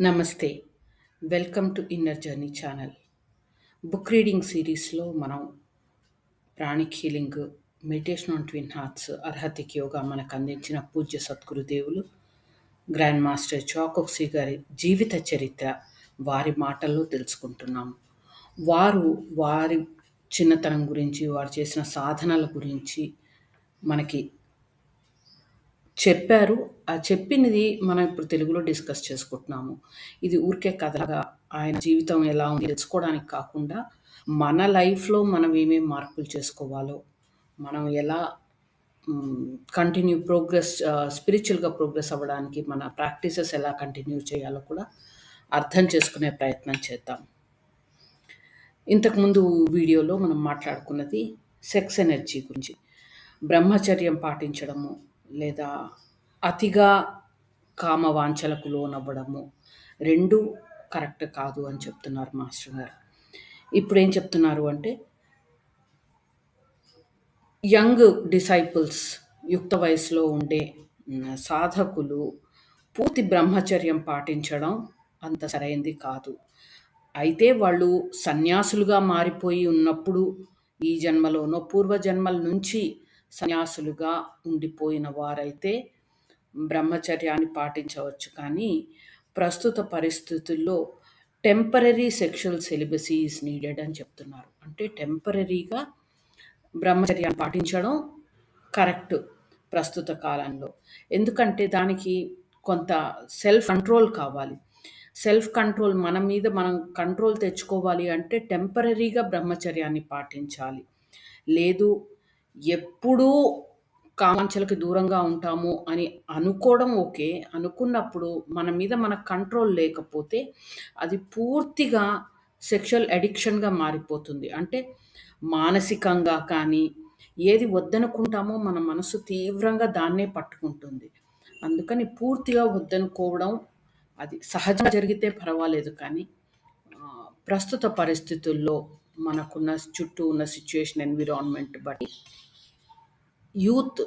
నమస్తే. Welcome to inner journey channel. Book reading సిరీస్లో మనం pranic healing meditation on twin hearts అర్హతికి yoga మనకు అందించిన పూజ్య సద్గురుదేవులు గ్రాండ్ మాస్టర్ చాకోక్సీ గారి జీవిత చరిత్ర వారి మాటల్లో తెలుసుకుంటున్నాము వారు వారి చిన్నతనం గురించి వారు చేసిన సాధనల గురించి మనకి చెప్పారు. ఆ చెప్పినది మనం ఇప్పుడు తెలుగులో డిస్కస్ చేసుకుంటున్నాము. ఇది ఊరికే కథగా ఆయన జీవితం ఎలా ఉంది తెలుసుకోవడానికి కాకుండా మన లైఫ్లో మనం ఏమేమి మార్పులు చేసుకోవాలో మనం ఎలా కంటిన్యూ ప్రోగ్రెస్ స్పిరిచువల్గా ప్రోగ్రెస్ అవ్వడానికి మన ప్రాక్టీసెస్ ఎలా కంటిన్యూ చేయాలో కూడా అర్థం చేసుకునే ప్రయత్నం చేద్దాం. ఇంతకుముందు వీడియోలో మనం మాట్లాడుకున్నది సెక్స్ ఎనర్జీ గురించి బ్రహ్మచర్యం పాటించడము లేదా అతిగా కామవాంఛలకు లోనవ్వడము రెండు కరెక్ట్ కాదు అని చెప్తున్నారు మాస్టర్ గారు. ఇప్పుడు ఏం చెప్తున్నారు అంటే యంగ్ డిసైపుల్స్ యుక్త వయసులో ఉండే సాధకులు పూర్తి బ్రహ్మచర్యం పాటించడం అంత సరైంది కాదు. అయితే వాళ్ళు సన్యాసులుగా మారిపోయి ఉన్నప్పుడు ఈ జన్మలోనో పూర్వ జన్మల నుంచి సన్యాసులుగా ఉండిపోయిన వారైతే బ్రహ్మచర్యాన్ని పాటించవచ్చు. కానీ ప్రస్తుత పరిస్థితుల్లో temporary sexual celibacy is needed అని చెప్తున్నారు. అంటే టెంపరీగా బ్రహ్మచర్యాన్ని పాటించడం కరెక్ట్ ప్రస్తుత కాలంలో. ఎందుకంటే దానికి కొంత సెల్ఫ్ కంట్రోల్ కావాలి. సెల్ఫ్ కంట్రోల్ మన మీద మనం కంట్రోల్ తెచ్చుకోవాలి అంటే టెంపరీగా బ్రహ్మచర్యాన్ని పాటించాలి. లేదు ఎప్పుడూ కామాంక్షలకి దూరంగా ఉంటాము అని అనుకోవడం ఓకే. అనుకున్నప్పుడు మన మీద మన కంట్రోల్ లేకపోతే అది పూర్తిగా సెక్షువల్ అడిక్షన్గా మారిపోతుంది. అంటే మానసికంగా కానీ ఏది వద్దనుకుంటామో మన మనసు తీవ్రంగా దాన్నే పట్టుకుంటుంది. అందుకని పూర్తిగా వద్దనుకోవడం అది సహజంగా జరిగితే పర్వాలేదు కానీ ప్రస్తుత పరిస్థితుల్లో మనకున్న చుట్టూ ఉన్న సిచ్యుయేషన్ ఎన్విరాన్మెంట్ బట్టి. యూత్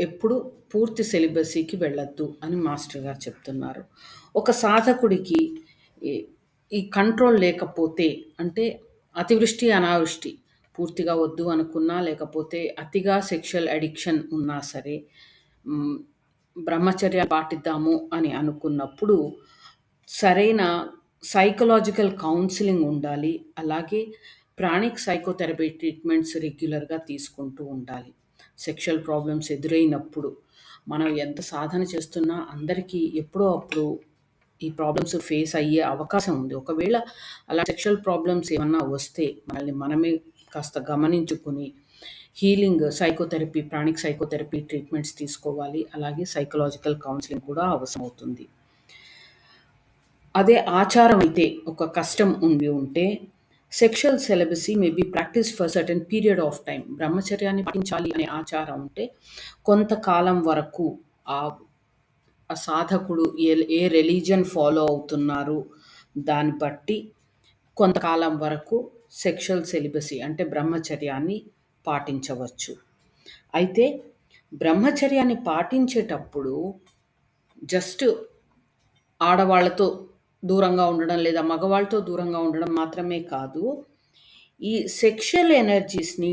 ఎప్పుడు పూర్తి సెలిబసీకి వెళ్ళొద్దు అని మాస్టర్ గారు చెప్తున్నారు. ఒక సాధకుడికి ఈ- కంట్రోల్ లేకపోతే అంటే అతివృష్టి అనావృష్టి పూర్తిగా వద్దు అనుకున్నా లేకపోతే అతిగా సెక్షువల్ అడిక్షన్ ఉన్నా సరే బ్రహ్మచర్య పాటిద్దాము అని అనుకున్నప్పుడు సరైన సైకలాజికల్ కౌన్సిలింగ్ ఉండాలి అలాగే ప్రాణిక్ సైకోథెరపీ ట్రీట్మెంట్స్ రెగ్యులర్గా తీసుకుంటూ ఉండాలి. సెక్షువల్ ప్రాబ్లమ్స్ ఎదురైనప్పుడు మనం ఎంత సాధన చేస్తున్నా అందరికీ ఎప్పుడో అప్పుడు ఈ ప్రాబ్లమ్స్ ఫేస్ అయ్యే అవకాశం ఉంది. ఒకవేళ అలా సెక్షువల్ ప్రాబ్లమ్స్ ఏమన్నా వస్తే మనల్ని మనమే కాస్త గమనించుకుని healing psychotherapy pranic psychotherapy treatments తీసుకోవాలి. అలాగే సైకలాజికల్ కౌన్సిలింగ్ కూడా అవసరం అవుతుంది అదే ఆచారం అయితే ఒక కష్టం ఉండి ఉంటే sexual celibacy may be practice for certain period of time బ్రహ్మచర్యాన్ని పాటించాలి అనే ఆచారం ఉంటే కొంతకాలం వరకు ఆ ఆ సాధకుడు ఏ ఏ రిలీజియన్ ఫాలో అవుతున్నారు దాన్ని బట్టి కొంతకాలం వరకు సెక్షువల్ సెలిబసీ అంటే బ్రహ్మచర్యాన్ని పాటించవచ్చు. అయితే బ్రహ్మచర్యాన్ని పాటించేటప్పుడు జస్ట్ ఆడవాళ్ళతో దూరంగా ఉండడం లేదా మగవాళ్ళతో దూరంగా ఉండడం మాత్రమే కాదు. ఈ సెక్షువల్ ఎనర్జీస్ని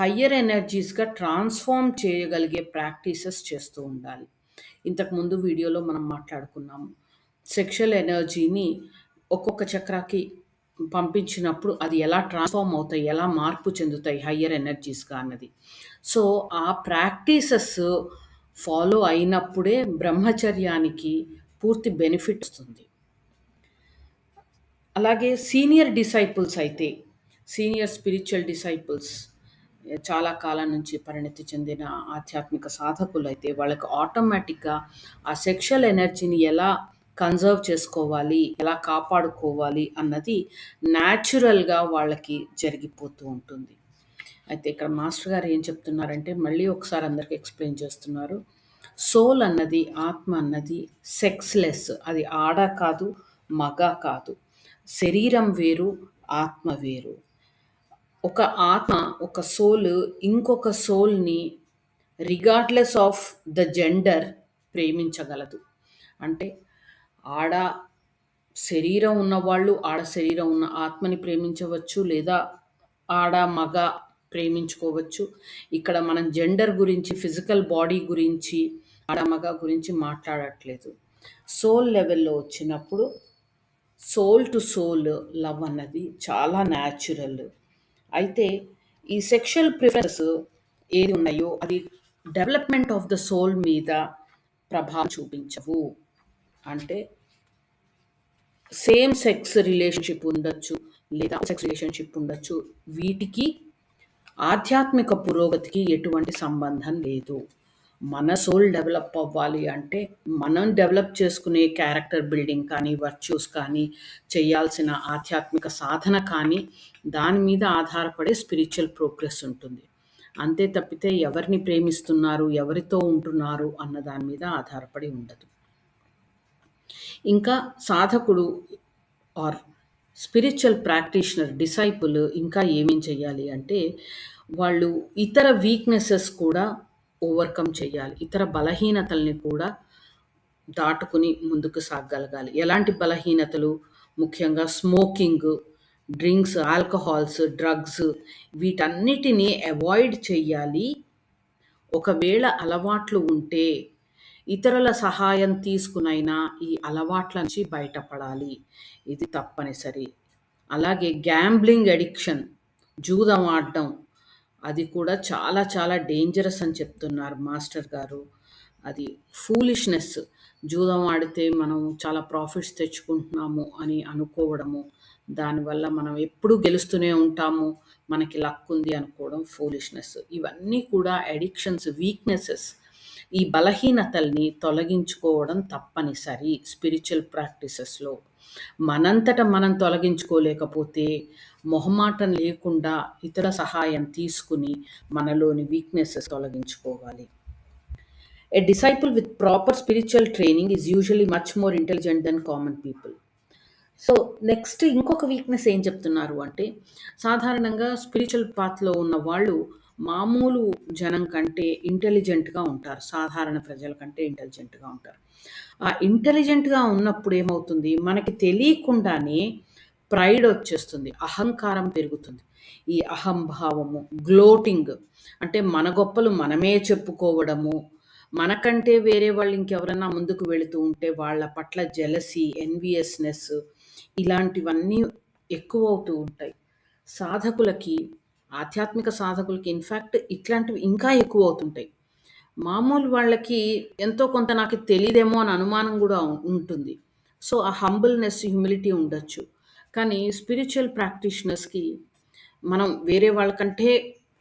హయ్యర్ ఎనర్జీస్గా ట్రాన్స్ఫార్మ్ చేయగలిగే ప్రాక్టీసెస్ చేస్తూ ఉండాలి. ఇంతకుముందు వీడియోలో మనం మాట్లాడుకున్నాము సెక్షువల్ ఎనర్జీని ఒక్కొక్క చక్రాకి పంపించినప్పుడు అది ఎలా ట్రాన్స్ఫార్మ్ అవుతాయి ఎలా మార్పు చెందుతాయి హయ్యర్ ఎనర్జీస్గా అన్నది. సో ఆ ప్రాక్టీసెస్ ఫాలో అయినప్పుడే బ్రహ్మచర్యానికి పూర్తి బెనిఫిట్ వస్తుంది. అలాగే సీనియర్ డిసైపుల్స్ అయితే సీనియర్ స్పిరిచువల్ డిసైపుల్స్ చాలా కాలం నుంచి పరిణతి చెందిన ఆధ్యాత్మిక సాధకులు అయితే వాళ్ళకి ఆటోమేటిక్గా ఆ సెక్షువల్ ఎనర్జీని ఎలా కన్జర్వ్ చేసుకోవాలి ఎలా కాపాడుకోవాలి అన్నది న్యాచురల్గా వాళ్ళకి జరిగిపోతూ ఉంటుంది. అయితే ఇక్కడ మాస్టర్ గారు ఏం చెప్తున్నారంటే మళ్ళీ ఒకసారి అందరికీ ఎక్స్ప్లెయిన్ చేస్తున్నారు. సోల్ అన్నది ఆత్మ అన్నది సెక్స్లెస్ అది ఆడ కాదు మగ కాదు. శరీరం వేరు ఆత్మ వేరు. ఒక ఆత్మ ఒక సోల్ ఇంకొక సోల్ని రిగార్డ్లెస్ ఆఫ్ ద జెండర్ ప్రేమించగలదు. అంటే ఆడ శరీరం ఉన్నవాళ్ళు ఆడ శరీరం ఉన్న ఆత్మని ప్రేమించవచ్చు లేదా ఆడ మగ ప్రేమించుకోవచ్చు. ఇక్కడ మనం జెండర్ గురించి ఫిజికల్ బాడీ గురించి ఆడ మగ గురించి మాట్లాడట్లేదు. సోల్ లెవెల్లో వచ్చినప్పుడు సోల్ టు సోల్ లవ్ అన్నది చాలా న్యాచురల్ అయితే ఈ సెక్షువల్ ప్రిఫరెన్స్ ఏది ఉన్నాయో అది డెవలప్మెంట్ ఆఫ్ ద సోల్ మీద ప్రభావం చూపించవు. అంటే సేమ్ సెక్స్ రిలేషన్షిప్ ఉండొచ్చు లేదా సెక్స్ రిలేషన్షిప్ ఉండొచ్చు. వీటికి ఆధ్యాత్మిక పురోగతికి ఎటువంటి సంబంధం లేదు. మన సోల్ డెవలప్ అవ్వాలి అంటే మనం డెవలప్ చేసుకునే క్యారెక్టర్ బిల్డింగ్ కానీ వర్చ్యూస్ కానీ చేయాల్సిన ఆధ్యాత్మిక సాధన కానీ దాని మీద ఆధారపడే స్పిరిచువల్ ప్రోగ్రెస్ ఉంటుంది. అంతే తప్పితే ఎవరిని ప్రేమిస్తున్నారు ఎవరితో ఉంటున్నారు అన్న దాని మీద ఆధారపడి ఉండదు. ఇంకా సాధకుడు ఆర్ స్పిరిచువల్ ప్రాక్టీషనర్ డిసైపుల్ ఇంకా ఏమేం చేయాలి అంటే వాళ్ళు ఇతర వీక్నెసెస్ కూడా ఓవర్కమ్ చేయాలి ఇతర బలహీనతల్ని కూడా దాటుకుని ముందుకు సాగగలగాలి. ఎలాంటి బలహీనతలు? ముఖ్యంగా స్మోకింగ్ డ్రింక్స్ ఆల్కహాల్స్ డ్రగ్స్ వీటన్నిటిని అవాయిడ్ చేయాలి ఒకవేళ అలవాట్లు ఉంటే ఇతరుల సహాయం తీసుకునైనా ఈ అలవాట్ల నుంచి బయటపడాలి. ఇది తప్పనిసరి. అలాగే గ్యాంబ్లింగ్ అడిక్షన్ జూదం ఆడడం అది కూడా చాలా చాలా డేంజరస్ అని చెప్తున్నారు మాస్టర్ గారు. అది ఫూలిష్నెస్ జూదం ఆడితే మనం చాలా ప్రాఫిట్స్ తెచ్చుకుంటున్నాము అని అనుకోవడము. దానివల్ల మనం ఎప్పుడూ గెలుస్తూనే ఉంటాము. మనకి లక్ ఉంది అనుకోవడం ఫూలిష్నెస్ ఇవన్నీ కూడా అడిక్షన్స్ వీక్నెసెస్ ఈ బలహీనతల్ని తొలగించుకోవడం తప్పనిసరి స్పిరిచువల్ ప్రాక్టీసెస్లో మనంతట మనం తొలగించుకోలేకపోతే మొహమాటం లేకుండా ఇతర సహాయం తీసుకుని మనలోని weaknesses తొలగించుకోవాలి. A disciple with proper spiritual training is usually much more intelligent than common people so next ఇంకొక వీక్నెస్ ఏం చెప్తున్నారు అంటే సాధారణంగా స్పిరిచువల్ పాత్లో ఉన్న వాళ్ళు మామూలు జనం కంటే ఇంటెలిజెంట్గా ఉంటారు. సాధారణ ప్రజల కంటే ఇంటెలిజెంట్గా ఉంటారు. ఆ ఇంటెలిజెంట్గా ఉన్నప్పుడు ఏమవుతుంది? మనకి తెలియకుండానే ప్రైడ్ వచ్చేస్తుంది అహంకారం పెరుగుతుంది. ఈ అహంభావము గ్లోటింగ్ అంటే మన గొప్పలు మనమే చెప్పుకోవడము మనకంటే వేరే వాళ్ళు ఇంకెవరన్నా ముందుకు వెళుతూ ఉంటే వాళ్ళ పట్ల జెలసీ ఎన్వియస్నెస్ ఇలాంటివన్నీ ఎక్కువ అవుతూ ఉంటాయి. సాధకులకి ఆధ్యాత్మిక సాధకులకి ఇన్ఫ్యాక్ట్ ఇట్లాంటివి ఇంకా ఎక్కువ అవుతుంటాయి. మామూలు వాళ్ళకి ఎంతో కొంత నాకు తెలియదేమో అని అనుమానం కూడా ఉంటుంది. సో ఆ హంబుల్నెస్ హ్యూమిలిటీ ఉండొచ్చు. కానీ స్పిరిచువల్ ప్రాక్టీషనర్స్కి మనం వేరే వాళ్ళకంటే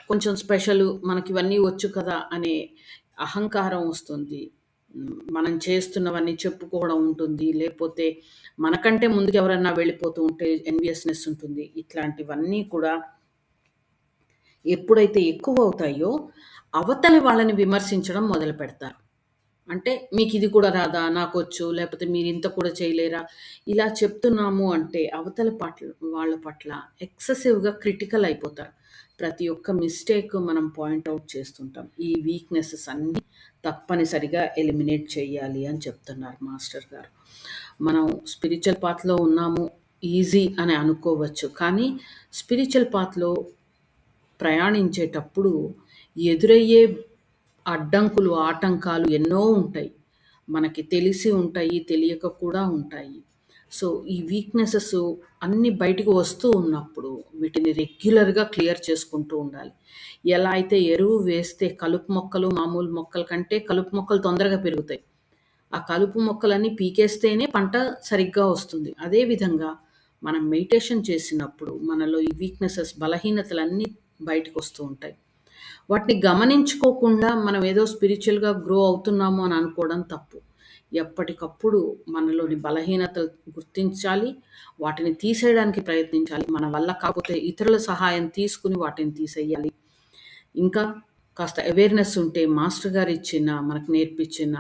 కొంచెం స్పెషల్ మనకి ఇవన్నీ వచ్చు కదా అనే అహంకారం వస్తుంది. మనం చేస్తున్నవన్నీ చెప్పుకోవడం ఉంటుంది. లేకపోతే మనకంటే ముందుకు ఎవరన్నా వెళ్ళిపోతూ ఉంటే ఎన్వియస్నెస్ ఉంటుంది. ఇట్లాంటివన్నీ కూడా ఎప్పుడైతే ఎక్కువ అవుతాయో అవతలి వాళ్ళని విమర్శించడం మొదలు పెడతారు అంటే మీకు ఇది కూడా రాదా? నాకొచ్చు. లేకపోతే మీరు ఇంత కూడా చేయలేరా? ఇలా చెప్తున్నాము అంటే అవతల పట్ల వాళ్ళ పట్ల ఎక్సెసివ్గా క్రిటికల్ అయిపోతారు. ప్రతి ఒక్క మిస్టేక్ మనం పాయింట్అవుట్ చేస్తుంటాం. ఈ వీక్నెసెస్ అన్నీ తప్పనిసరిగా ఎలిమినేట్ చేయాలి అని చెప్తున్నారు మాస్టర్ గారు. మనం స్పిరిచువల్ పాత్లో ఉన్నాము ఈజీ అని అనుకోవచ్చు. కానీ స్పిరిచువల్ పాత్లో ప్రయాణించేటప్పుడు ఎదురయ్యే అడ్డంకులు ఆటంకాలు ఎన్నో ఉంటాయి. మనకి తెలిసి ఉంటాయి తెలియక కూడా ఉంటాయి. సో ఈ వీక్నెసెస్ అన్ని బయటికి వస్తూ ఉన్నప్పుడు వీటిని రెగ్యులర్గా క్లియర్ చేసుకుంటూ ఉండాలి. ఎలా అయితే ఎరువు వేస్తే కలుపు మొక్కలు మామూలు మొక్కల కంటే కలుపు మొక్కలు తొందరగా పెరుగుతాయి. ఆ కలుపు మొక్కలన్నీ పీకేస్తేనే పంట సరిగ్గా వస్తుంది. అదేవిధంగా మనం మెడిటేషన్ చేసినప్పుడు మనలో ఈ వీక్నెసెస్ బలహీనతలన్నీ బయటకు వస్తూ ఉంటాయి. వాటిని గమనించుకోకుండా మనం ఏదో స్పిరిచువల్గా గ్రో అవుతున్నాము అని అనుకోవడం తప్పు. ఎప్పటికప్పుడు మనలోని బలహీనతలు గుర్తించాలి వాటిని తీసేయడానికి ప్రయత్నించాలి. మన వల్ల కాకపోతే ఇతరుల సహాయం తీసుకుని వాటిని తీసేయాలి. ఇంకా కాస్త అవేర్నెస్ ఉంటే మాస్టర్ గారు ఇచ్చిన మనకు నేర్పించిన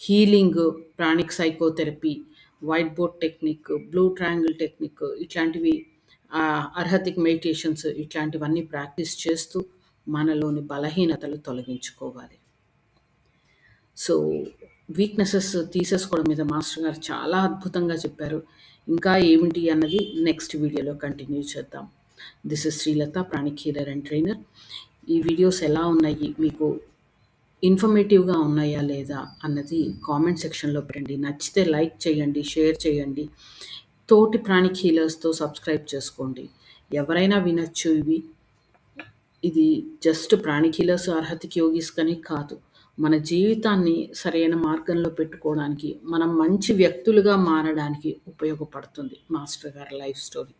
healing pranic psychotherapy white board technique blue triangle technique ఇట్లాంటివి అర్హతిక్ మెడిటేషన్స్ ఇట్లాంటివన్నీ ప్రాక్టీస్ చేస్తూ మనలోని బలహీనతలు తొలగించుకోవాలి సో వీక్‌నెసెస్ తీసేసుకోవడం మీద మాస్టర్ గారు చాలా అద్భుతంగా చెప్పారు. ఇంకా ఏమిటి అన్నది నెక్స్ట్ వీడియోలో కంటిన్యూ చేద్దాం. This is Srilatha pranic healer and trainer. ఈ వీడియోస్ ఎలా ఉన్నాయి? మీకు ఇన్ఫర్మేటివ్‌గా ఉన్నాయా లేదా? అన్నది కామెంట్ సెక్షన్‌లో పెట్టండి. నచ్చితే లైక్ చేయండి, షేర్ చేయండి. తోటి ప్రాణిక్ హీలర్స్‌తో సబ్స్క్రైబ్ చేసుకోండి. ఎవరైనా వినొచ్చు ఇవి. ఇది జస్ట్ ప్రాణిక్ అర్హతకి యోగిస్‌కని కాదు. మన జీవితాన్ని సరైన మార్గంలో పెట్టుకోవడానికి, మనం మంచి వ్యక్తులుగా మారడానికి ఉపయోగపడుతుంది మాస్టర్ గారి లైఫ్ స్టోరీ.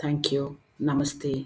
Thank you. నమస్తే.